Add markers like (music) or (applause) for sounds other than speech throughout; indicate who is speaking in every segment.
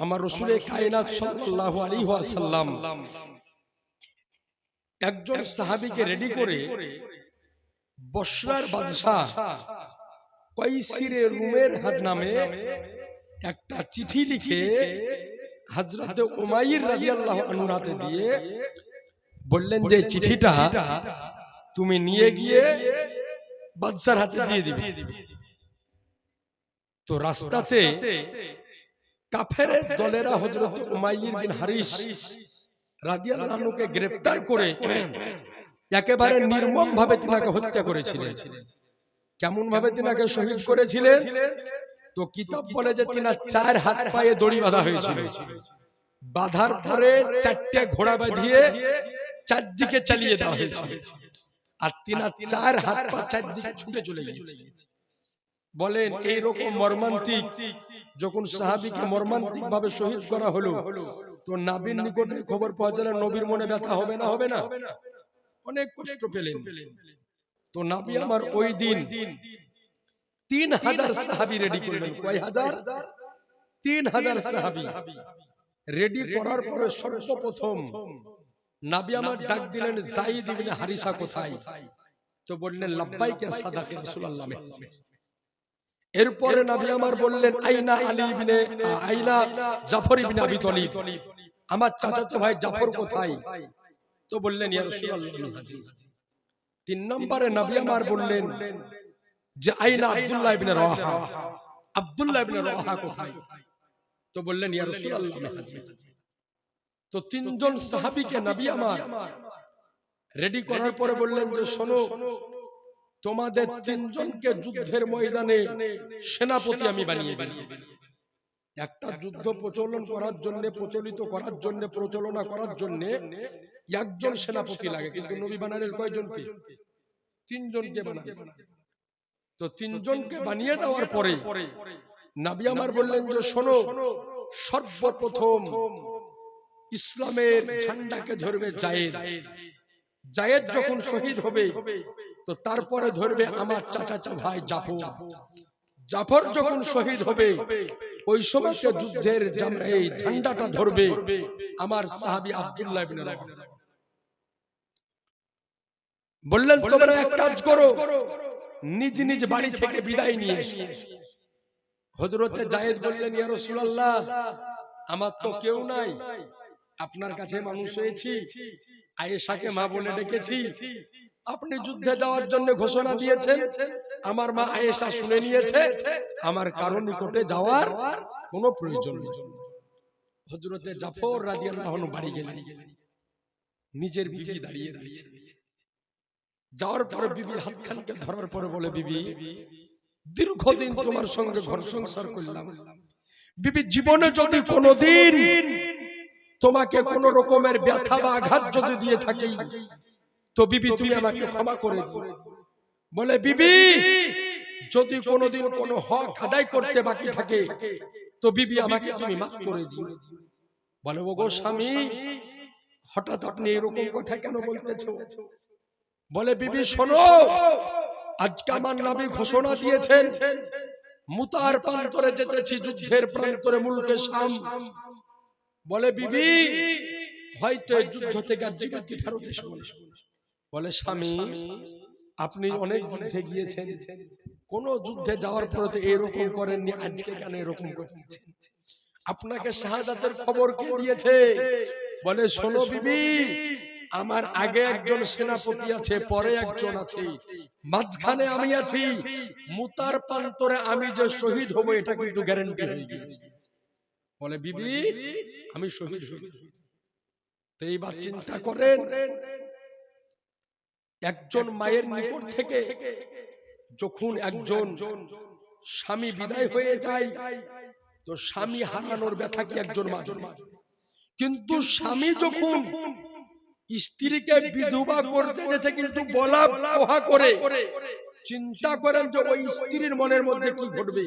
Speaker 1: আমার রসুলের কায়নাত সাল্লাল্লাহু আলাইহি ওয়াসাল্লাম একজন সাহাবিকে রেডি করে বসরার বাদশাহ কৈসিরে রুমের হাত নামে একটা চিঠি লিখে হযরত উমাইর রাদিয়াল্লাহু আনহুর হাতে দিয়ে বললেন যে চিঠিটা তুমি নিয়ে গিয়ে বাদশার হাতে দিয়ে দিবে। তো রাস্তাতে কাফের দলেরা হজরত উমাইর বিন হারিস রাদিয়াল্লাহু আনহুকে গ্রেফতার করে (clears throat) একেবারে নির্মম ভাবে তিনাকে হত্যা করেছিলেন। কেমন ভাবে তিনাকে শহীদ করেছিলেন? তো কিতাব বলে যে তিনার চার হাত পায়ে দড়ি বাঁধা হয়েছিল। বাঁধার পরে চারটে ঘোড়া বাঁধিয়ে চারদিকে চালিয়ে দেওয়া হয়েছিল। আর তিনার চার হাত পা চারদিকে ছুটে চলে গিয়েছে। বলেন এইরকম মর্মান্তিক যখন সাহাবিকে মর্মান্তিক ভাবে শহীদ করা হলো তো নাবির নিকটে খবর পৌঁছালে নবীর মনে ব্যথা হবে না হবে না? অনেক কষ্ট পেলেন। তো নাবি আমার ওই দিন তিন হাজার সাহাবি রেডি করলেন। কয় হাজার? তিন হাজার সাহাবি। রেডি করার পরে সর্বপ্রথম নাবি আমার ডাক দিলেন জাইদ ইবনে হারিসা কোথায়? তো বললেন লাব্বাইকে সাদাকে রাসূলুল্লাহ মেহেদি এরপরে নবী আমার বললেন আইনা আলী ইবনে আইনা জাফর ইবনে আবি তলিব। আমার চাচাতো ভাই জাফর কোথায়? তো বললেন ইয়া রাসূলুল্লাহ আমি হাজির। তিন নম্বরে নবী আমার বললেন যে আইনা আব্দুল্লাহ ইবনে রাহা আব্দুল্লাহ ইবনে রাহা কোথায়? তো বললেন ইয়া রাসূলুল্লাহ আমি হাজির। তো তিনজন সাহাবীকে নবী আমার রেডি করার পরে বললেন যে শোনো তোমাদের তিনজনকে যুদ্ধের ময়দানে সেনাপতি আমি বানিয়ে দিই একটা যুদ্ধ প্রচলন করার জন্য প্রচলিত করার জন্য প্রচলনা করার জন্য একজন সেনাপতি লাগে কিন্তু নবী বানালেন কয়জনকে? তিনজনকে বানালেন তো তিনজনকে বানিয়ে দেওয়ার পরে নাবি আমার বললেন যে শোনো সর্বপ্রথম ইসলামের ঝান্ডাকে ধরবে জায়েদ। জায়েদ। যখন শহীদ হবে তো তারপরে ধরবে আমার চাচাতো ভাই জাফর। জাফর। যখন শহীদ হবে ওই সময় যুদ্ধের এই ঝান্ডাটা ধরবে আমার সাহাবী আব্দুল্লাহ ইবনে বললেন তোমরা এক কাজ করো নিজ নিজ বাড়ি থেকে বিদায় নিয়ে এসো। হযরতে জায়েদ বললেন ইয়া রাসূলুল্লাহ আমার তো কেউ নাই। আপনার কাছে মানুষ হয়েছি। আয়েশাকে মা বলে ডেকেছি। আপনি যুদ্ধে যাওয়ার জন্য ঘোষণা দিয়েছেন। আমার মা আয়েশা শুনে নিয়েছে। আমার কারও নিকটে যাওয়ার কোনো প্রয়োজন নেই। হযরতে জাফর রাদিয়াল্লাহু বাড়ি গেলেন। নিজের বিবি দাঁড়িয়ে রয়েছে। যাওয়ার পরে বিবির হাতখানকে ধরার পরে বলে বিবি দীর্ঘদিন তোমার সঙ্গে ঘর সংসার করলাম। বিবি জীবনে যদি কোনোদিন তোমাকে কোন রকমের ব্যথা বা আঘাত যদি দিয়ে থাকি তো বিবি তুমি আমাকে ক্ষমা করে দিও। বলে বিবি যদি কোনোদিন কোনো হক আদায় করতে বাকি থাকে তো বিবি আমাকে তুমি মাফ করে দিও। বলে ও গো স্বামী হঠাৎ আপনি এরকম কথা কেন বলতেছো? বলে বিবি শোনো আজকে আমার নবী ঘোষণা দিয়েছেন মুতার প্রান্তরে যেতেছি যুদ্ধের প্রান্তরে মুলকে শাম। বলে বিবি হয়তো যুদ্ধ থেকে আর জীবিত ফেরত এসে বলে স্বামী আপনি অনেক যুদ্ধে গিয়েছেন। কোন যুদ্ধে যাওয়ার পরে তো এরকম করেননি আজকে কেন এরকম করতেছেন? আপনাকে শাহাদাতের খবর কে দিয়েছে? বলে শোনো বিবি আমার আগে একজন সেনাপতি আছে পরে একজন আছে। মাঝখানে আমি আছি। মুতার প্রান্তরে আমি যে শহীদ হব এটা কিন্তু গ্যারেন্টি হয়ে গিয়েছে। বলে বিবি আমি শহীদ হই তো এইবার চিন্তা করেন একজন মায়ের নিকট থেকে যখন একজন স্বামী বিদায় হয়ে যায় তো স্বামী হারানোর ব্যথা কি একজন মা জানে? কিন্তু স্বামী যখন স্ত্রীকে বিধবা করতে যেতে কিন্তু বলা পোহা করে চিন্তা করেন যে ওই স্ত্রীর মনের মধ্যে কি ঘটবে?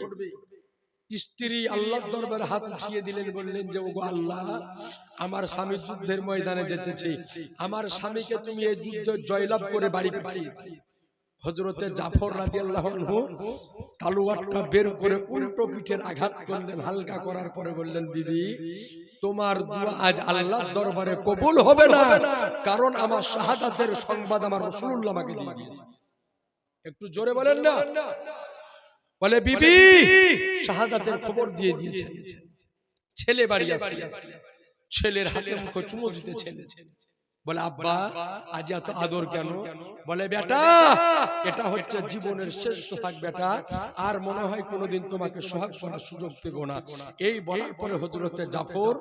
Speaker 1: স্ত্রী আল্লাহর দরবারে হাত উঠিয়ে দিলেন, বললেন, যে ওগো আল্লাহ, আমার স্বামী যুদ্ধের ময়দানে যেতেছে। আমার স্বামীকে তুমি এই যুদ্ধ জয়লাভ করে বাড়ি পাঠিয়ে। হজরতে জাফর রাদিয়াল্লাহু আনহু তালুয়ারটা বের করে উল্টো পিঠের আঘাত করলেন, হালকা করার পরে বললেন, বিবি, তোমার আজ আল্লাহর দরবারে কবুল হবে না। কারণ আমার শাহাদাতের সংবাদ আমার রাসূলুল্লাহ আমাকে দিয়ে দিয়েছে। একটু জোরে বলেন না? বলে বিবি শাহাদাতের খবর দিয়ে দিয়েছে ছেলে বাড়ি আসছে ছেলের হাতে মুখে চুমো দিতেছেন। বলে আব্বা আজ এত আদর কেন? বলে বেটা এটা হচ্ছে জীবনের শেষ সোহাগ বেটা। আর মনে হয় কোনোদিন তোমাকে সোহাগ করার সুযোগ পেব না। এই বলার পরে হজরতে জাফর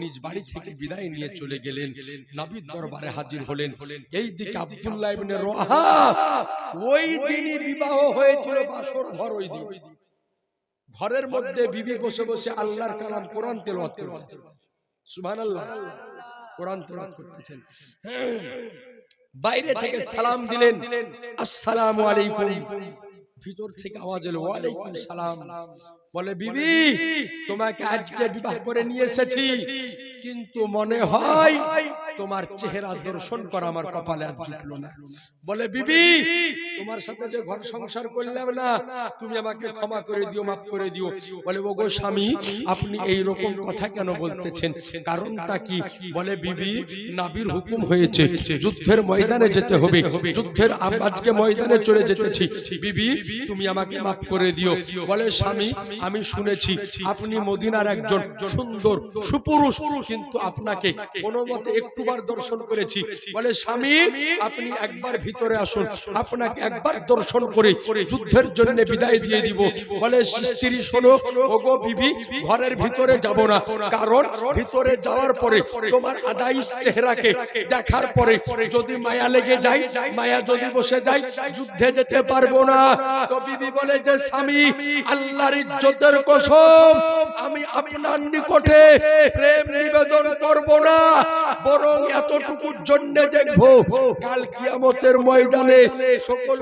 Speaker 1: নিজ বাড়ি থেকে বিদায় নিয়ে চলে গেলেন। নবীর দরবারে হাজির হলেন। এই দিকে আব্দুল্লাহ ইবনে রোহা ওই দিনই বিবাহ হয়েছিল বাসর ঘর ওই দিন। ঘরের মধ্যে বিবি বসে বসে আল্লাহর কালাম কোরআন তেলাওয়াত করতেছে। সুবহানাল্লাহ। কোরআন তেলাওয়াত করতেছেন। বাইরে থেকে সালাম দিলেন আসসালামু আলাইকুম। ভিতর থেকে আওয়াজ এলো ওয়ালাইকুম সালাম। বলে বিবি তোমাকে আজকে বিবাহ করে নিয়ে এসেছি। কিন্তু মনে হয় তোমার চেহারা দর্শন করা আমার কপালে আর জুটলো না। বলে বিবি তোমার সাথে যে ঘর সংসার করলাম না, তুমি আমাকে ক্ষমা করে দিও, মাফ করে দিও। বলে ও গো স্বামী, আপনি এই রকম কথা কেন বলতেছেন? কারণটা কি? বলে, বিবি, নাবির হুকুম হয়েছে। যুদ্ধের ময়দানে যেতে হবে। যুদ্ধের আজকে ময়দানে চলে যেতেছি। বিবি, তুমি আমাকে মাফ করে দিও। বলে, স্বামী, আমি শুনেছি, আপনি মদিনার একজন সুন্দর, সুপুরুষ, কিন্তু আপনাকে কোনো মতে একটুবার দর্শন করেছি। বলে, স্বামী, আপনি একবার ভিতরে আসুন। আপনাকে একবার দর্শন করে যুদ্ধের জন্য বিদায় দিয়ে দিব। বলে, স্ত্রী, শোনো, ওগো বিবি, ঘরের ভিতরে যাব না। কারণ ভিতরে যাওয়ার পরে তোমার আদাই চেহারাকে দেখার পরে যদি মায়া লেগে যায়, মায়া যদি বসে যায়, যুদ্ধে যেতে পারব না। তো বিবি বলে যে, স্বামী, আল্লাহর ইজ্জতের কসম, আমি আপনার নিকটে প্রেম নিবেদন করব না। বরং এতটুকুর জন্য দেখব, কাল কিয়ামতের ময়দানে সকল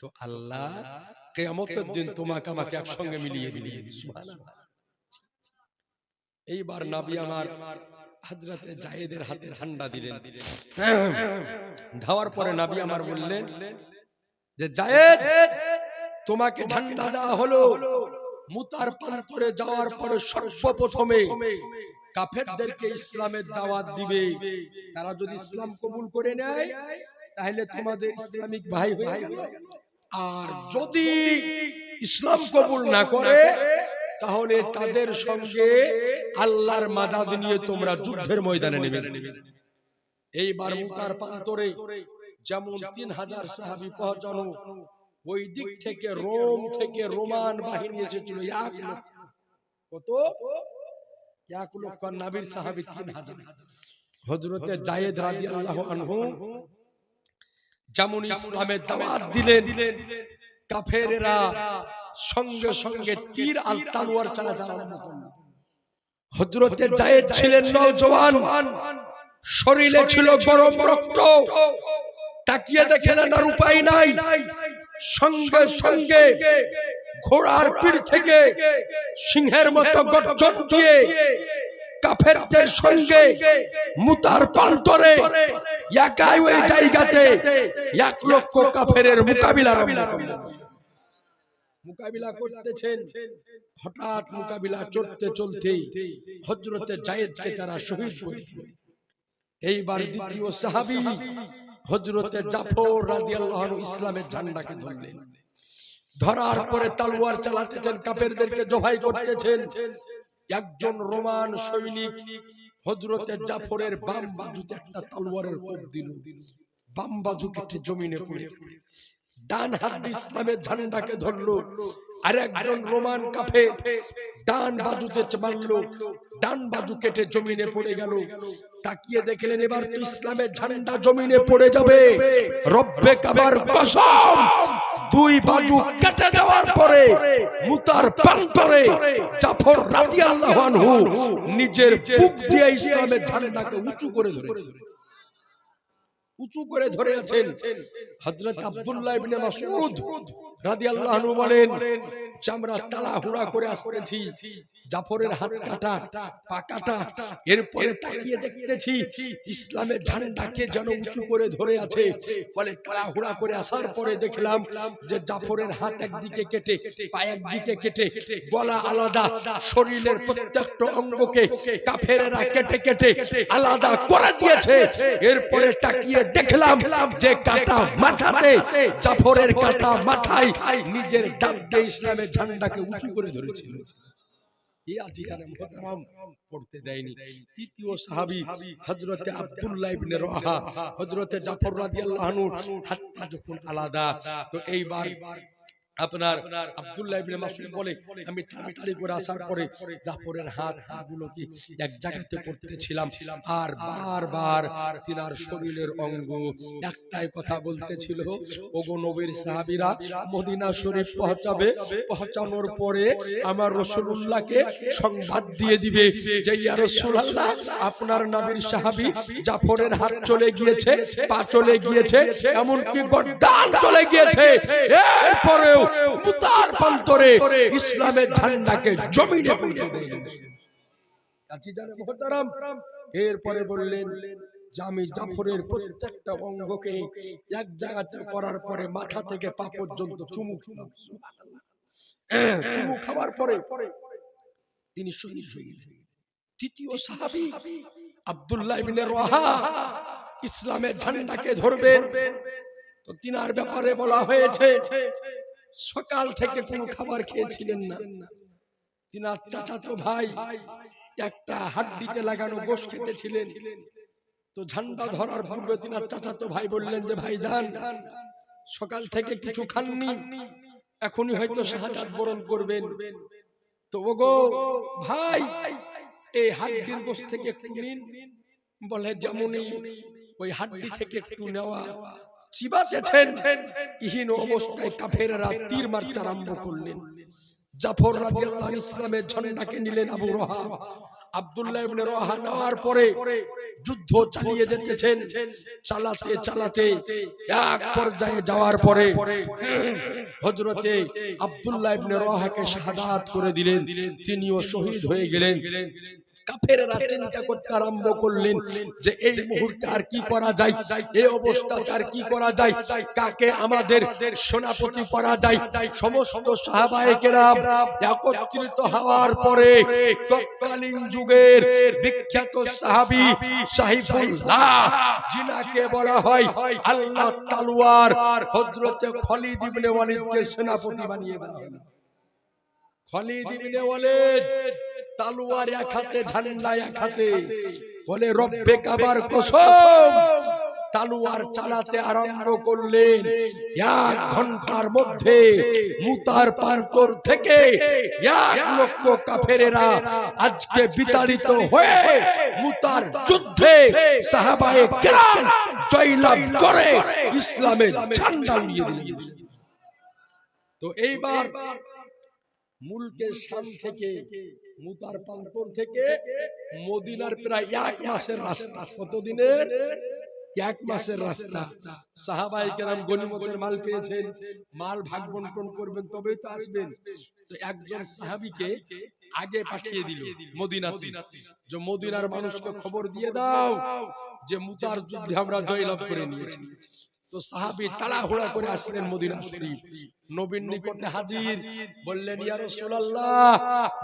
Speaker 1: তো আল্লাহ কেয়ামতের দিন তোমাকে আমাকে একসঙ্গে মিলিয়ে দিলি এইবার নাবি আমার হাজরাতে জায়েদের হাতে ঝান্ডা দিলেন। ধাওয়ার পরে নাবি আমার বললেন যে জায়েদ তোমাকে ঝান্ডা দেওয়া হলো। মুতার প্রান্তরে যাওয়ার পরে সর্বপ্রথমে কাফেরদেরকে ইসলামের দাওয়াত দিবে। তারা যদি ইসলাম কবুল করে নেয় তাহলে তোমাদের ইসলামিক ভাই হয়ে গেল। আর যদি ইসলাম কবুল না করে তাহলে তাদের সঙ্গে আল্লাহর মাদাদ নিয়ে তোমরা যুদ্ধের ময়দানে নেমে যাবে এইবার মুতার প্রান্তরে যেমন তিন হাজার সাহাবি পৌঁছানো ওই দিক থেকে রোম থেকে রোমান বাহিনী এসেছিল এক লক্ষ কত? এক লক্ষ নাবির সাহাবি তিন হাজার। হজরতে জায়েদ রাজি আল্লাহ আনহু যেমন ইসলামের দাওয়াত দিলেন কাফেরেরা সঙ্গে সঙ্গে তীর আল তালোয়ার আরম্ভ করল হজরতে জায়েদ ছিলেন নওজওয়ান শরীরে ছিল গরম রক্ত। তাকিয়ে দেখলেন আর উপায় নাই। সঙ্গে সঙ্গে ঘোড়ার পিড় থেকে সিংহের মতো গর্জন দিয়ে কাফেরদের সঙ্গে মুতার প্রান্তরে একাই ওই জায়গাতে এক লক্ষ কাফেরের মোকাবিলা মোকাবিলা করতেছেন। হঠাৎ মোকাবিলা চলতে চলতে হজরতে জায়েদকে তারা শহীদ করে দিল। এইবার দ্বিতীয় সাহাবী হজরতে জাফর রাদিয়াল্লাহু ইসলামের ঝান্ডাকে ধরলেন। ধরার পরে তালোয়ার চালাতেছেন কাফেরদেরকে জবাই করতেছেন। একজন রোমান সৈনিক হজরতে জাফরের বাম বাজুতে একটা তলোয়ারের কোপ দিল। বাম বাজু কেটে জমিনে পড়ে। ডান হাত ইসলামের ঝান্ডাকে ধরলো। আর একজন রোমান কাফে ডান বাজুতে মারলো ডান বাজু কেটে জমিনে পড়ে গেল। তাকিয়ে দেখলেন এবার তো ইসলামের ঝান্ডা জমিনে পড়ে যাবে। রব্বে কাবার কসম। দুই বাজু কেটে দেওয়ার পরে মুতার প্রান্তরে জাফর রাদিয়াল্লাহু আনহু নিজের বুক দিয়ে ইসলামের ঝান্ডাকে উঁচু করে ধরেছে উঁচু করে ধরে আছেন হযরত আব্দুল্লাহ ইবনে মাসউদ রাদিয়াল্লাহু আনহু বলেন আমরা তাড়াহুড়া করে আসতেছি জাফরের হাত কাটা পা কাটা এরপরে তাকিয়ে দেখতেছি ইসলামের ঝান্ডাকে যেন উঁচু করে ধরে আছে বলে তাড়াহুড়া করে আসার পরে দেখলাম যে জাফরের হাত একদিকে কেটে পা একদিকে কেটে গলা আলাদা শরীরের প্রত্যেকটা অঙ্গকে কাফেরেরা কেটে কেটে আলাদা করে দিয়েছে। এরপরে তাকিয়ে দেখলাম যে কাটা মাথাতে জাফরের কাটা মাথায় নিজের দাঁত দিয়ে ইসলামের ঝান্ডাকে উঁচু করে ধরেছিল। পড়তে দেয়নি। তৃতীয় সাহাবি হযরতে আব্দুল্লাহ ইবনে রাহা হযরতে জাফর রাদিয়াল্লাহু আনহু হাত যখন আলাদা তো এইবার আপনার আব্দুল্লাহ ইবনে মাসউদ বলে আমি তাড়াতাড়ি করে আসার পরে জাফরের হাত পা গুলোকে এক জায়গাতে করতেছিলাম? আর বারবার তিনার শরীরের অঙ্গ একটাই কথা বলতেছিল ওগো নবীর সাহাবীরা মদিনা শরীফ পৌঁছাবে পৌঁছানোর পরে আমার রাসূলুল্লাহকে সংবাদ দিয়ে দিবে যে ইয়া রাসূলুল্লাহ আপনার নবীর সাহাবী জাফরের হাত চলে গিয়েছে পা চলে গিয়েছে এমনকি গর্দান চলে গিয়েছে। এরপরেও ইসলামের ঝান্ডাকে জমিনে পৌঁছে মোহতারাম, এরপরে বললেন যে আমি জাফরের প্রত্যেকটা অঙ্গকে এক জায়গাতে করার পরে মাথা থেকে পা পর্যন্ত চুমু খেলাম (clears throat) চুমু খাওয়ার পরে তিনি শহীদ হয়ে গেলেন। তৃতীয় সাহাবী আব্দুল্লাহ রাহা ইসলামের ঝান্ডাকে ধরবেন। তো তিনার ব্যাপারে বলা হয়েছে সকাল থেকে কোনো খাবার খেয়েছিলেন না। তিনার চাচাতো ভাই একটা হাড্ডিতে লাগানো গোস খেতেছিলেন। তো ঝান্ডা ধরার পূর্বে তিনার চাচাতো ভাই বললেন যে ভাই যান সকাল থেকে কিছু খাননি এখনই হয়তো শাহাদাত বরণ করবেন। তো ওগো ভাই এই হাড্ডির গোশ থেকে একটু নিন বলে যেমনই ওই হাড্ডি থেকে একটু নেওয়া। চিবাতেছেন ইহীন অবস্থায় কাফেররা তীর মারতে আরম্ভ করলেন। জাফর রাদিয়াল্লাহু ইসলামের ঝন্ডাকে নিলেন আবু রহা। আব্দুল্লাহ ইবনে রহা নেওয়ার পরে যুদ্ধ চালিয়ে যেতেছেন। চালাতে চালাতে এক পর্যায়ে যাওয়ার পরে (clears throat) হযরতে আব্দুল্লাহ ইবনে রহাকে শাহাদাত করে দিলেন। তিনিও শহীদ হয়ে গেলেন। কাফেররা চিন্তা করতে আরম্ভ করলেন যে এই মুহূর্তে আর কি করা যায়? এই অবস্থাতে আর কি করা যায়? কাকে আমাদের সেনাপতি করা যায়? সমস্ত সাহাবায়ে কেরাম একত্রিত হওয়ার পরে তৎকালীন যুগের বিখ্যাত সাহাবী সাহিফুল্লাহ জিনাকে বলা হয় আল্লাহ তালওয়ার, হযরতে খালিদ ইবনে ওয়ালিদকে সেনাপতি বানিয়ে দেওয়া হলো। খালিদ ইবনে ওয়ালিদ তালুয়ার এক হাতে ঝান্ডা এক হাতে বলে রব্বে কাবার কসম! তালুয়ার চালাতে আরম্ভ করলেন। এক ঘণ্টার মধ্যে মুতার প্রান্তর থেকে এক লক্ষ কাফেরেরা আজকে বিতাড়িত হয়ে মুতার যুদ্ধে সাহাবায়ে কেরাম জয়লাভ করে ইসলামের ঝান্ডা উড়িয়ে দিলেন। তো এইবার মুলকের শাম থেকে মুতার প্রান্তর থেকে মদিনার প্রায় এক মাসের রাস্তা কতদিনের? এক মাসের রাস্তা। সাহাবাই কেরাম গনিমতের মাল পেয়েছেন। মাল ভাগ বন্টন করবেন তবেই তো আসবেন। তো একজন সাহাবিকে আগে পাঠিয়ে দিল মদিনাতে। যে মদিনার মানুষকে খবর দিয়ে দাও যে মুতার যুদ্ধে আমরা জয়লাভ করে নিয়েছি। তো সাহাবি তাড়াহুড়া করে আসলেন মদিনা শরীফ। নবীন নিকটে হাজির বললেন ইয়া রাসূলুল্লাহ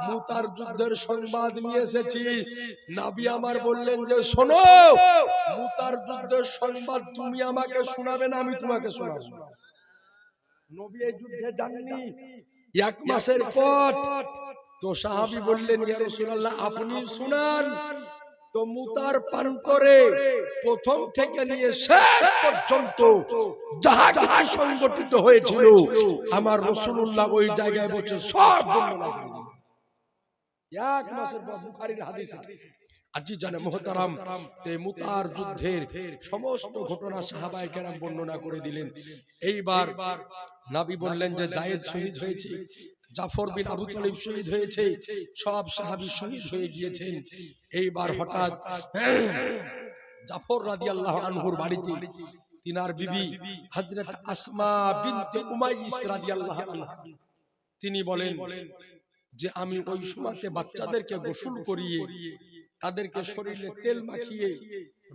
Speaker 1: মুতার যুদ্ধের সংবাদ নিয়ে এসেছি। নবী আমার বললেন যে শোনো মুতার যুদ্ধের সংবাদ তুমি আমাকে শোনাবে না আমি তোমাকে শোনাবো। নবী এই যুদ্ধে যাননি। এক মাসের পর তো সাহাবী বললেন ইয়া রাসূলুল্লাহ আপনি শুনান। তো মুতার প্রান্তরে প্রথম থেকে নিয়ে শেষ পর্যন্ত যাহা কিছু সংগঠিত হয়েছিল আমার রসুল্লাহ ওই জায়গায় বসে সব। এক মাসের পর বুখারীর হাদিসে আজি জানে মোহতারাম তে মুতার যুদ্ধের সমস্ত ঘটনা সাহাবায়ে কেরাম বর্ণনা করে দিলেন। এইবার নাবি বললেন যে জায়েদ শহীদ হয়েছে। জাফর বিন আবু তালিব শহীদ হয়েছে সব সাহাবি শহীদ হয়ে গিয়েছেন। এইবার হঠাৎ জাফর রাদিয়াল্লাহু আনহুর বাড়িতে তিনার বিবি হযরত আসমা বিনতে উমাইস রাদিয়াল্লাহু আনহা। তিনি বলেন যে আমি ওই সময়তে বাচ্চাদেরকে গোসল করিয়ে তাদেরকে শরীরে তেল মাখিয়ে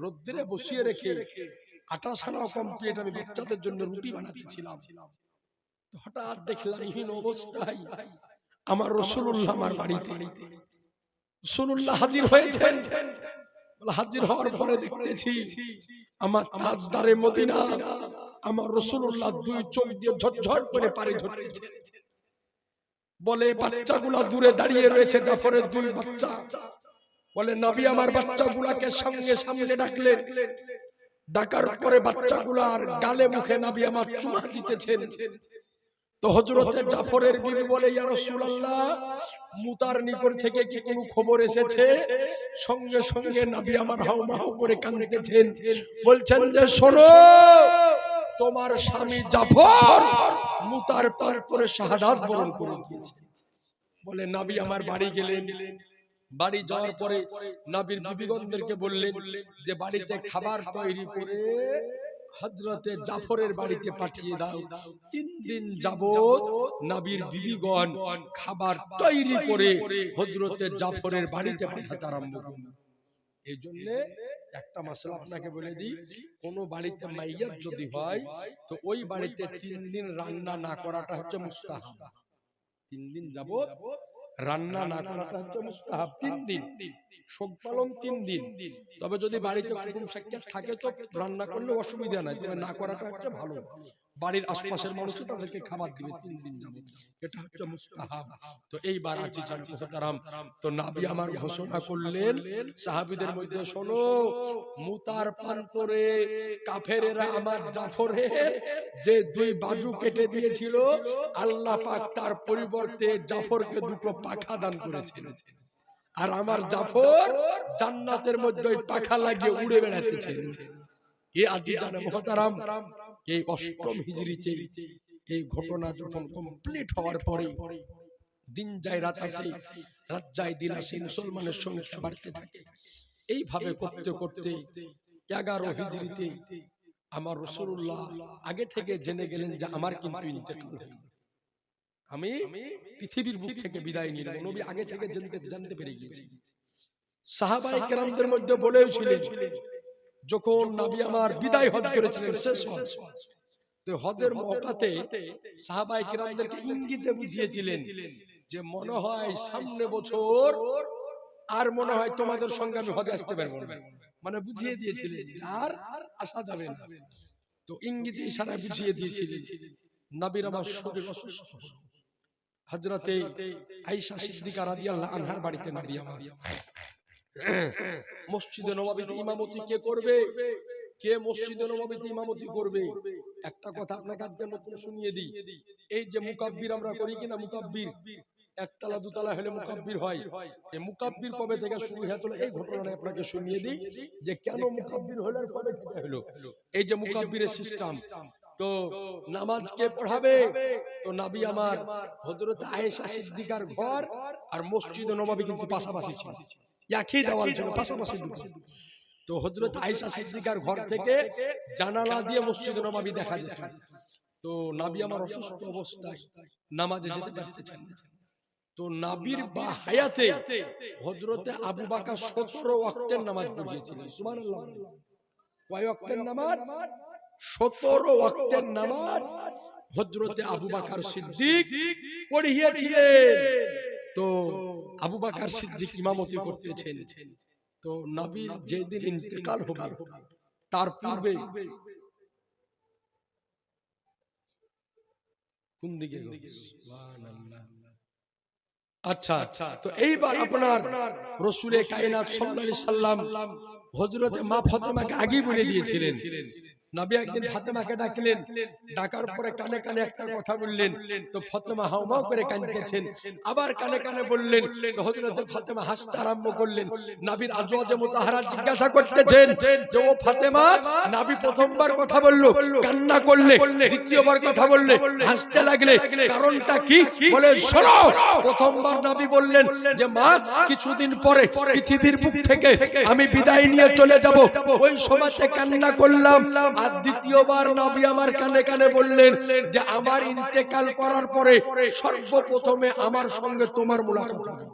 Speaker 1: রোদ্রে বসিয়ে রেখে আটা সানাও কমপ্লিট আমি বাচ্চাদের জন্য রুটি বানাতেছিলাম। হঠাৎ দেখলাম হীন অবস্থায় আমার রসুল্লাহ আমার বাড়িতে। রসুল্লাহ হাজির হয়েছেন। বলে, হাজির হওয়ার পরে দেখতেছি আমার তাজদারে মদিনা আমার রসুল্লাহ দুই চোখ দিয়ে ঝরঝর করে পারে ধরতেছে বলে বাচ্চাগুলা দূরে দাঁড়িয়ে রয়েছে জাফরের দুই বাচ্চা। বলে নবী আমার বাচ্চাগুলাকে সঙ্গে সামনে ডাকলেন ডাকার পরে বাচ্চাগুলার গালে মুখে নবী আমার চুমা দিতেছেন। তো হজরতে জাফরের বিবি বলে রাসূলুল্লাহ মুতার নিকট থেকে কি কোনো খবর এসেছে? সঙ্গে সঙ্গে নবী আমার হাউ মাউ করে কাঁদতেছেন। বলছেন যে শোনো তোমার স্বামী জাফর মুতার পার করে শাহাদাত বরণ করে দিয়েছে। বলে নবী আমার বাড়ি গেলেন। বাড়ি যাওয়ার পরে নবীর বিবিগণদেরকে বললেন যে বাড়িতে খাবার তৈরি করে হজরতে জাফরের বাড়িতে পাঠিয়ে দাও। তিন দিন যাবত নবীর বিবিগণ খাবার তৈরি করে হজরতে জাফরের বাড়িতে পাঠাতে আরম্ভ করল। এই জন্য একটা মশলা আপনাকে বলে দিই। কোন বাড়িতে মাইয়াত যদি হয় তো ওই বাড়িতে তিন দিন রান্না না করাটা হচ্ছে মুস্তাহাব। তিন দিন যাবত রান্না না করাটা হচ্ছে মুস্তাহাব। তিন দিন। শোক পালন তিন দিন। তবে যদি বাড়িতে কুটুম সাক্ষাৎ থাকে তো রান্না করলে অসুবিধা নাই। তবে না করাটা হচ্ছে ভালো। বাড়ির আশপাশের মানুষও তাদেরকে খাবার দিবে তিন দিন যাবত এটা হচ্ছে মুস্তাহাব। তো এইবার আছি মোহতারাম তো নাবি আমার ঘোষণা করলেন সাহাবিদের মধ্যে শোনো মুতার প্রান্তরে কাফেরেরা আমার জাফরের যে দুই বাজু কেটে দিয়েছিল আল্লাহ পাক তার পরিবর্তে জাফরকে দুটো পাখা দান করেছেন আর আমার জাফর জান্নাতের মধ্যে পাখা লাগিয়ে উড়ে বেড়াতেছে এ আজি জানে মহতারাম এই অষ্টম হিজড়িতে এই ঘটনা যখন কমপ্লিট হওয়ার পরে দিন যায় রাত আসে রাত যায় দিন আসে মুসলমানের সংখ্যা বাড়তে থাকে। এইভাবে করতে করতে এগারো হিজড়িতে আমার রসুল্লাহ আগে থেকে জেনে গেলেন যে আমার কিন্তু ইন্তেকাল হয়ে। যাবে। আমি পৃথিবীর বুক থেকে বিদায় নিলাম। নবী আগে থেকে জানতে জানতে পেরে গিয়েছি। সাহাবাই কেরামদের মধ্যে বলেও ছিলেন যখন নবী আমার বিদায় হজ করেছিলেন শেষ হজ। তো হজের মৌকাতে সাহাবাই কেরামদেরকে ইঙ্গিতে বুঝিয়েছিলেন যে মনে হয় সামনে বছর আর মনে হয় তোমাদের সঙ্গে আমি হজে আসতে পারব না। মানে বুঝিয়ে দিয়েছিলেন আর আসা যাবে না। তো ইঙ্গিতে ইশারা বুঝিয়ে দিয়েছিলেন। নবীর আমার শরীর অসুস্থ। হলো। হজরতে আইসা সিদ্দিকা রাদিয়াল্লাহু আনহার বাড়িতে নবী আমার। মসজিদে নববীতে ইমামতি কে করবে? কে মসজিদে নববীতে ইমামতি করবে? একটা কথা আপনাকে আজকে নতুন শুনিয়ে দিই। এই যে মুকাব্বির আমরা করি কিনা মুকাব্বির? একতলা দুতলা হলে মুকাব্বির হয়। এই মুকাব্বির কবে থেকে শুরু হয়ে চলে এই ঘটনাটা আপনাকে শুনিয়ে দিই যে কেন মুকাব্বির হলো কবে থেকে হলো? এই যে মুকাব্বিরের সিস্টেম তো নামাজ কে পড়াবে। তো নাবি আমার হযরত আয়েশা সিদ্দিকার ঘর আর মসজিদ নববী কিন্তু পাশাপাশি ছিল একই দেওয়াল ছিল পাশাপাশি দুটো। তো হযরত আয়েশা সিদ্দিকার ঘর থেকে জানালা দিয়ে মসজিদ নববী দেখা যেত তো নাবি আমার অসুস্থ অবস্থায় নামাজে যেতে পারতেছেন না। তো নাবির বা হায়াতে হযরতে আবু বাকা 17 ওয়াক্তের নামাজ পড়িয়েছিলেন। সুবহানাল্লাহ। কয় ওয়াক্তের নামাজ? 17 ওয়াক্তের নামাজ হযরতে আবু বাকার সিদ্দিক পড়িয়েছিলেন। তো আবু বাকার সিদ্দিক ইমামতি করতেছেন। তো নবীর যেদিন ইন্তেকাল হবে তার পূর্বে কোন দিকে আচ্ছা তো এইবার আপনার রসুলে কায়নাত সাল্লাল্লাহু আলাইহি সাল্লাম হযরতে মা ফাতেমাকে আগেই বলে দিয়েছিলেন। নবী একদিন ফাতেমাকে ডাকলেন ডাকার পরে কানে কানে একটা কথা বললেন তো ফাতেমা হাউমাউ করে কাঁদতেছেন আবার কানে কানে বললেন তো হযরতে ফাতেমা হাসতে আরম্ভ করলেন নবীর আজওয়াজে মুতাহারা জিজ্ঞাসা করতেছেন যে ও ফাতেমা নবী প্রথমবার কথা বলল কান্না করলে দ্বিতীয়বার কথা বললে হাসতে লাগলে কারণটা কি? বলে শোনো প্রথমবার নবী বললেন যে মা কিছুদিন পরে পৃথিবীর বুক থেকে আমি বিদায় নিয়ে চলে যাব ওই সময়তে কান্না করলাম আর দ্বিতীয়বার নবী আমার কানে কানে বললেন যে আমার ইন্তেকাল করার পরে সর্বপ্রথমে আমার সঙ্গে তোমার মুলাকাত হবে।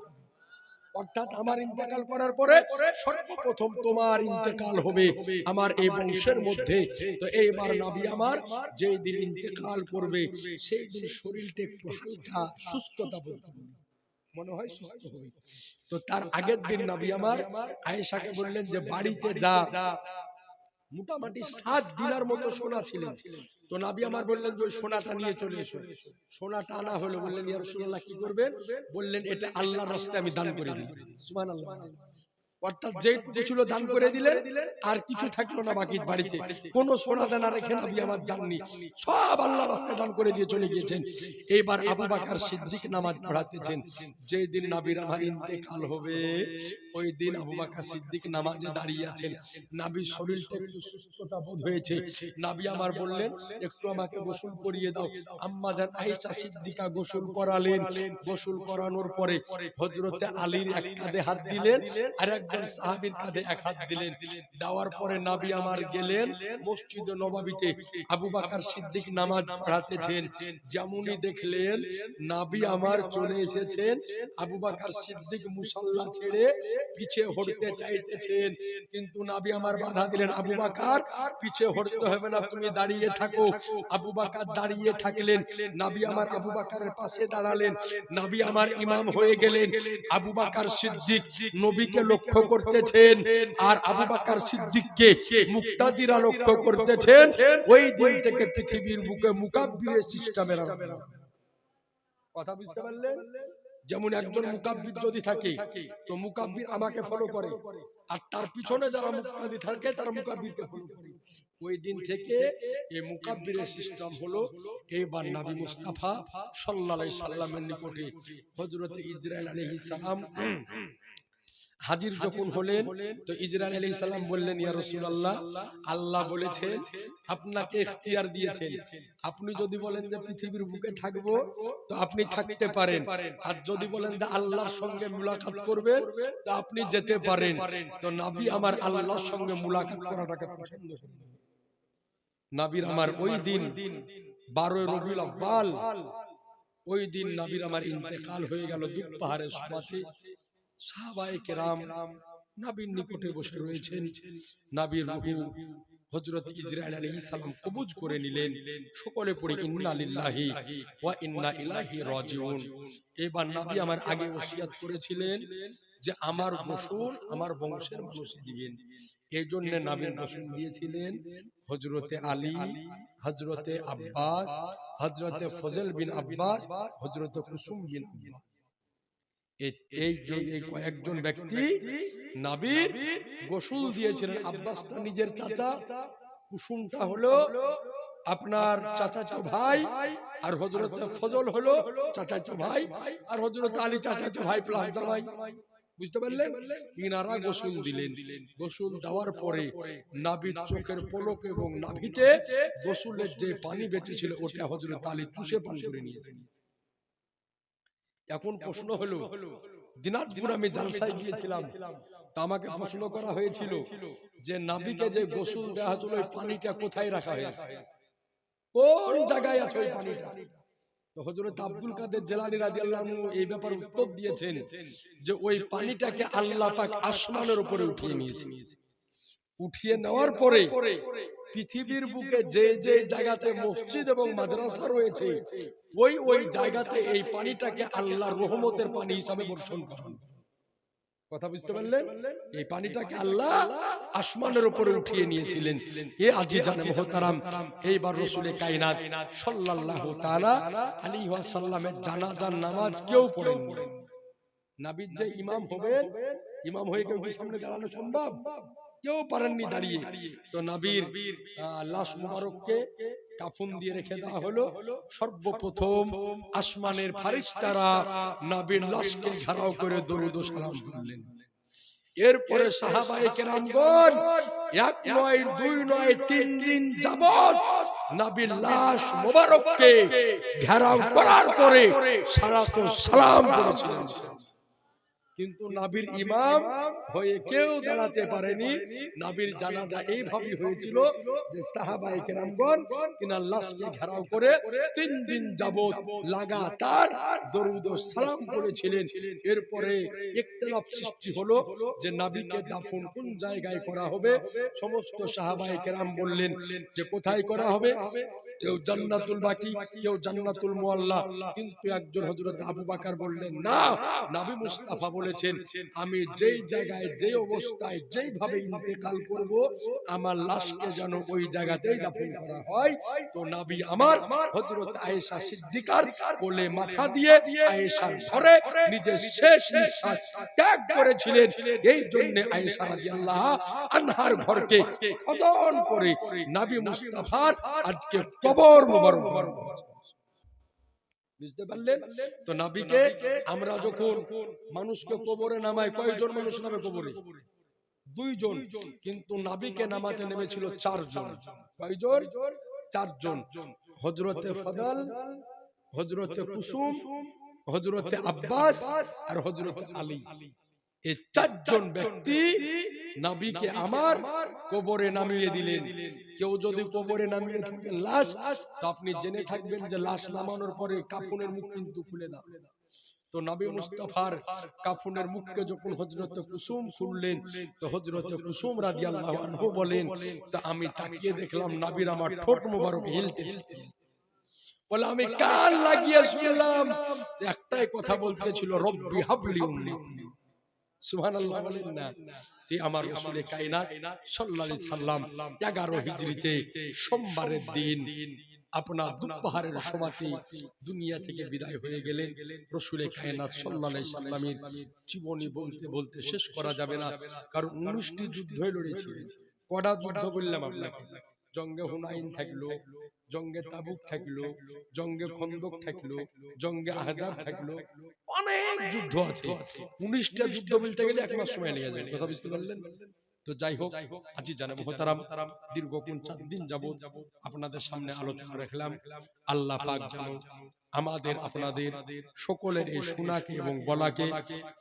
Speaker 1: অর্থাৎ আমার ইন্তেকাল করার পরে সর্বপ্রথম তোমার ইন্তেকাল হবে আমার এই বংশের মধ্যে। তো এইবার নবী আমার যেই দিন ইন্তেকাল করবে, সেই দিন শরীরটা একটু হালকা সুস্থতা বোধ করবে। মনে হয় সুস্থ হবে। তো তার আগের দিন নবী আমার আয়েশাকে বললেন যে বাড়িতে যা। মোটামুটি সাত দিনার মতো সোনা ছিলেন। তো নাবি আমার বললেন যে, ওই সোনাটা নিয়ে চলে এসো। সোনাটা আনা হলো। বললেন রাসূলুল্লাহ, কি করবেন? বললেন, এটা আল্লাহর রাস্তায় আমি দান করে দিই সুবহানাল্লাহ। অর্থাৎ যেটুকু ছিল দান করে দিলেন আর কিছু থাকল না বাকি বাড়িতে। কোন সোনা দানা রেখে নাবি আমার জাননি সব আল্লাহ রাস্তায় দান করে দিয়ে চলে গিয়েছেন। এইবার আবু বাকার সিদ্দিক নামাজ পড়াতেছেন। যেই দিন নাবির আমার ইন্তেকাল হবে ওই দিন আবু বাকার সিদ্দিক নামাজে দাঁড়িয়ে আছেন। নাবির শরীরটা একটু সুস্থতা বোধ হয়েছে। নাবি আমার বললেন একটু আমাকে গোসল করিয়ে দাও। আম্মা জান আয়েশা সিদ্দিকা গোসল করালেন গোসল করানোর পরে হযরতে আলীর এক কাঁধে হাত দিলেন আর একজন সাহাবীর কাঁধে এক হাত দিলেন। দেওয়ার পরে নাবি আমার গেলেন। মসজিদে নবাবিতে আবু বাকার সিদ্দিক নামাজ পড়াতেছেন। যেমনই দেখলেন নাবি আমার চলে এসেছেন। আবু বাকার সিদ্দিক মুসাল্লা ছেড়ে পিছে হটতে চাইতেছেন। কিন্তু নাবি আমার বাধা দিলেন। আবু বাকার পিছে হটতে হবে না তুমি দাঁড়িয়ে থাকো। আবু বাকার দাঁড়িয়ে থাকলেন। নাবি আমার আবু বাকারের পাশে দাঁড়ালেন। নাবি আমার ইমাম হয়ে গেলেন। আবু বাকার সিদ্দিক নবীকে লক্ষ্য করতেছেন আর আবু বাকার সিদ্দিককে মুক্তাদিরা লক্ষ্য করতেছেন, ওই দিন থেকে পৃথিবীর বুকে মুকাব্বিরের সিস্টেমের কথা বুঝতে পারলেন? যেমন একজন মুকাব্বির যদি থাকে, তো মুকাব্বির আমাকে ফলো করে। আর তার পিছনে যারা মুক্তাদি থাকে, তারা মুকাব্বিরকে ফলো করে। ওই দিন থেকে এই মুকাব্বিরের সিস্টেম হলো এইবার নবী মুস্তাফা সাল্লাল্লাহু আলাইহি সাল্লামের নিকটে হযরত ইসরাইল আলাইহিস সালাম হাজির যখন হলেন তো ইসরাইল আলাইহিস সালাম বললেন ইয়া রাসূলুল্লাহ আল্লাহ বলেছেন আপনাকে ইখতিয়ার দিয়েছেন। আপনি যদি বলেন যে পৃথিবীর বুকে থাকব তো আপনি থাকতে পারেন। আর যদি বলেন যে আল্লাহর সঙ্গে মুলাকাত করবেন তো আপনি যেতে পারেন। তো নবী আমার আল্লাহর সঙ্গে মুলাকাত করাটাকে পছন্দ করেন। নাবির আমার ওই দিন বারোই রবিউল আব্বাল ওই দিন নাবির আমার ইন্তেকাল হয়ে গেল দুপ পাহাড়ের সমাতে সাহাবায়ে কেরাম নাবির নিকটে বসে রয়েছেন। নাবির রুহু হযরত ইসরাইল আলাইহিস সালাম কবুজ করে নিলেন। সকলে পড়ে ইন্না লিল্লাহি ওয়া ইন্না ইলাইহি রাজিউন। এবার নবী আমার আগে ওসিয়াত করেছিলেন যে আমার গোসল আমার বংশের মানুষ দিবেন। এই জন্য নবীর গোসল দিয়েছিলেন হযরতে আলী হজরতে আব্বাস হজরতে ফজল বিন আব্বাস হযরতে কুসুম বিন আব্বাস। কয়েকজন ব্যক্তি নাবির গোসল দিয়েছিলেন। আব্বাসটা নিজের চাচা। কুসুমটা হলো আপনার চাচাতো ভাই আর হজরত ফজল হলো চাচাতো ভাই আর হজরত আলী চাচাতো ভাই প্লাস জামাই। বুঝতে পারলেন? ইনারা গোসল দিলেন। গোসল দেওয়ার পরে নাবির চোখের পলক এবং নাভিতে গোসলের যে পানি বেঁচেছিল ওটা হজরত আলী চুষে পান করে নিয়েছেন এখন প্রশ্ন হলো দিনাজপুর আমি জালসায় গিয়েছিলাম তা আমাকে প্রশ্ন করা হয়েছিল যে নাবিকে যে গোসল দেওয়া হতো ওই পানিটা কোথায় রাখা হয়েছে? কোন জায়গায় আছে ওই পানিটা? তো হযরত আব্দুল কাদের জেলানী রাদিয়াল্লাহু আনহু এই ব্যাপারে উত্তর দিয়েছেন যে ওই পানিটাকে আল্লাহ পাক আসমানের উপরে উঠিয়ে নিয়েছে। উঠিয়ে নেওয়ার পরে পৃথিবীর বুকে যে যে জায়গাতে মসজিদ এবং মাদ্রাসা রয়েছে ওই ওই জায়গাতে এই পানিটাকে আল্লাহর রহমতের পানি হিসাবে বর্ষণ করেন। কথা বুঝতে পারলেন? এই পানিটাকে আল্লাহ আসমানের উপরে উঠিয়ে নিয়েছিলেন। এ আজি জানে মোহতারাম এইবার রসুলে কায়নাত সাল্লাল্লাহু তাআলা আলাইহি ওয়াসাল্লামের জানাজার নামাজ কেউ পড়েন নাবির যে ইমাম হবেন ইমাম হয়ে কেউ সামনে দাঁড়ানো সম্ভব? কেউ পারেননি দাঁড়িয়ে। তো নাবির লাশ মুবারককে কাফন দিয়ে রেখে দেওয়া হলো। সর্বপ্রথম আসমানের ফারিস্তারা নাবির লাশকে ঘেরাও করে দরুদ সালাম করলেন। এরপরে সাহাবায়ে কেরামগণ এক নয় দুই নয় তিন দিন যাবত নাবির লাশ মোবারককে ঘেরাও করার পরে সালাত সালাম করেছিলেন। কিন্তু নাবির ইমাম হয়ে কেউ দাঁড়াতে পারেনি। নাবির জানাজা এইভাবে হয়েছিল যে সাহাবাই কেরামগণ কিনা লাশকে ঘেরাও করে তিন দিন যাবৎ লাগাতার দরুদ সালাম করেছিলেন এরপরে ইখতিলাফ সৃষ্টি হলো যে নাবিকে দাফন কোন জায়গায় করা হবে? সমস্ত সাহাবাই কেরাম বললেন যে কোথায় করা হবে? কেউ জান্নাতুল বাকি, কেউ জান্নাতুল মুআল্লা কিন্তু একজন হযরত আবু বকর বললেন, না, নবী মুস্তাফা বলেছেন, আমি যেই জায়গায়, যেই অবস্থায়, যেইভাবে ইন্তেকাল করব, আমার লাশকে যেন ওই জায়গাতেই দাফন করা হয়। তো নবী আমার হযরত আয়েশা সিদ্দিকার কোলে মাথা দিয়ে আয়েশার ঘরে নিজের শেষ নিঃশ্বাস ত্যাগ করেছিলেন। এই জন্য আয়েশা রাদিয়াল্লাহু আনহার ঘরকে খদন করে নবী মুস্তাফার আজকে কবর মোবারক বুঝতে পারলেন? তো নাবিকে আমরা যখন মানুষকে কবরে নামাই, কয়জন মানুষ নামে কবরে? দুইজন। কিন্তু নাবিকে নামাতে নেমেছিল চারজন। কয়জন? চারজন। হজরতে ফদল হজরতে কুসুম হজরতে আব্বাস আর হজরতে আলী। এই চারজন ব্যক্তি নাবিকে আমার কবরে নামিয়ে দিলেন। কেউ যদি কবরে নামিয়ে থাকেন লাশ তো আপনি জেনে থাকবেন যে লাশ নামানোর পরে কাফনের মুখ কিন্তু খুলে দাও। তো নবী মুস্তাফার কাফনের মুখকে যখন হজরত কুসুম খুললেন তো হজরত কুসুম রাদিয়াল্লাহু আনহু বলেন তো আমি তাকিয়ে দেখলাম নবীর আমার ঠোঁট মোবারক হিলতেছে। বলে আমি কান লাগিয়ে শুনলাম একটাই কথা বলতেছিল রব্বি হাবলি উম্মতি সুবহানাল্লাহ বলেন না আমার রসুল কায়নাত সাল্লাল্লাহু সাল্লাম 11 হিজরিতে সোমবারের দিন আপনার দুপাহারের দুনিয়া থেকে বিদায় হয়ে গেলেন। রসুলে কায়নাত সাল্লাল্লাহু সাল্লামের জীবনী বলতে বলতে শেষ করা যাবে না। কারণ 19টি যুদ্ধ লড়েছিলেন। কটা যুদ্ধ বললাম আপনাকে? জঙ্গে হুনাইন থাকল জঙ্গে তাবুক থাকল জঙ্গে খন্দক থাকল জঙ্গে আহজাব থাকল। অনেক যুদ্ধ আছে। উনিশটা যুদ্ধ বলতে গেলে এক মাস সময় লেগে যাবে কথা বুঝতে পারলেন? তো যাই হোক আজি জানাব হতারাম দীর্ঘক্ষণ চার দিন যাব আপনাদের সামনে আলোচনা রাখলাম। আল্লাহ পাক যেন আমাদের আপনাদের সকলের এই শোনাকে এবং বলাকে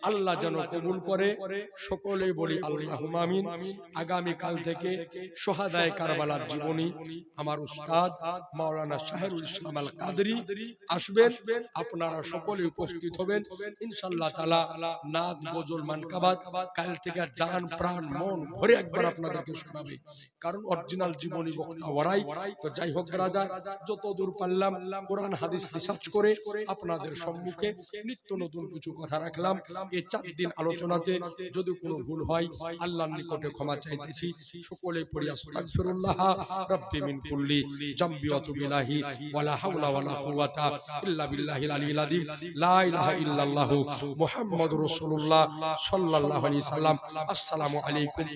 Speaker 1: আল্লাহ যেন কবুল করে। সকলে বলি আল্লাহ আমিন আগামী কাল থেকে সোহাদায় কারবালার জীবনী আমার উস্তাদ মাওলানা শাহেরুল ইসলাম আল কাদরি আসবেন। আপনারা সকলে উপস্থিত হবেন। ইনশাল্লাহ তালা নাদ গজল মানকাবাদ কাল থেকে জান প্রাণ মন ভরে একবার আপনাদেরকে শোনাবে। কারণ অরিজিনাল জীবনী বক্তা ওরাই তো যাই হোক ব্রাদার যত দূর পারলাম কোরআন হাদিস রিসার্চ করে আপনাদের সম্মুখে নিত্য নতুন কিছু কথা রাখলাম। এই চার দিন আলোচনাতে যদি কোনো ভুল হয়, আল্লাহর নিকটে ক্ষমা চাইতেছি। সকলে আসসালামু আলাইকুম